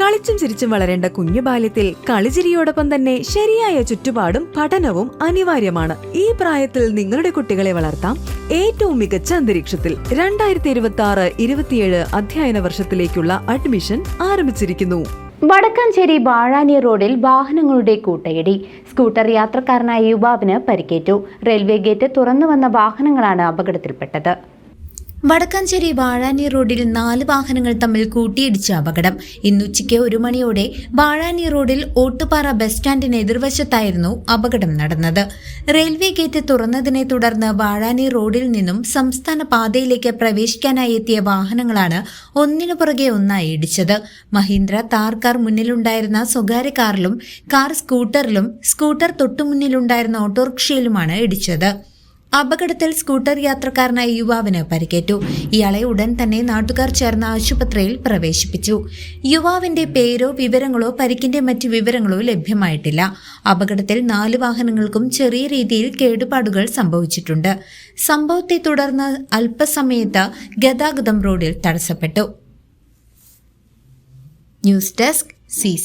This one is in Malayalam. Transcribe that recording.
കളിച്ചും ചിരിച്ചും വളരേണ്ട കുഞ്ഞു ബാല്യത്തിൽ കളിചിരിയോടൊപ്പം തന്നെ ശരിയായ ചുറ്റുപാടും പഠനവും അനിവാര്യമാണ്. ഈ പ്രായത്തിൽ നിങ്ങളുടെ കുട്ടികളെ വളർത്താം. ഏറ്റവും മികച്ച അന്തരീക്ഷത്തിൽ രണ്ടായിരത്തി ഇരുപത്തി ആറ് ഇരുപത്തിയേഴ് അധ്യയന വർഷത്തിലേക്കുള്ള അഡ്മിഷൻ ആരംഭിച്ചിരിക്കുന്നു. വടക്കാഞ്ചേരി വാഴാനി റോഡിൽ വാഹനങ്ങളുടെ കൂട്ടയിടി. സ്കൂട്ടർ യാത്രക്കാരനായ യുവാവിന് പരിക്കേറ്റു. റെയിൽവേ ഗേറ്റ് തുറന്നു വന്ന വാഹനങ്ങളാണ് അപകടത്തിൽപ്പെട്ടത്. വടക്കാഞ്ചേരി വാഴാനി റോഡിൽ നാല് വാഹനങ്ങൾ തമ്മിൽ കൂട്ടിയിടിച്ച അപകടം. ഇന്നുച്ചയ്ക്ക് ഒരു മണിയോടെ വാഴാനി റോഡിൽ ഓട്ടുപാറ ബസ് സ്റ്റാൻഡിന് എതിർവശത്തായിരുന്നു അപകടം നടന്നത്. റെയിൽവേ ഗേറ്റ് തുറന്നതിനെ തുടർന്ന് വാഴാനി റോഡിൽ നിന്നും സംസ്ഥാന പാതയിലേക്ക് പ്രവേശിക്കാനായി എത്തിയ വാഹനങ്ങളാണ് ഒന്നിനു പുറകെ ഒന്നായി ഇടിച്ചത്. മഹീന്ദ്ര താർ കാർ മുന്നിലുണ്ടായിരുന്ന സ്വകാര്യ കാറിലും കാർ സ്കൂട്ടറിലും സ്കൂട്ടർ തൊട്ടുമുന്നിലുണ്ടായിരുന്ന ഓട്ടോറിക്ഷയിലുമാണ് ഇടിച്ചത്. അപകടത്തിൽ സ്കൂട്ടർ യാത്രക്കാരനായ യുവാവിന് പരിക്കേറ്റു. ഇയാളെ ഉടൻ തന്നെ നാട്ടുകാർ ചേർന്ന ആശുപത്രിയിൽ പ്രവേശിപ്പിച്ചു. യുവാവിന്റെ പേരോ വിവരങ്ങളോ പരിക്കിന്റെ മറ്റ് വിവരങ്ങളോ ലഭ്യമായിട്ടില്ല. അപകടത്തിൽ നാല് വാഹനങ്ങൾക്കും ചെറിയ രീതിയിൽ കേടുപാടുകൾ സംഭവിച്ചിട്ടുണ്ട്. സംഭവത്തെ തുടർന്ന് അല്പസമയത്ത് ഗതാഗതം റോഡിൽ തടസ്സപ്പെട്ടു. News desk C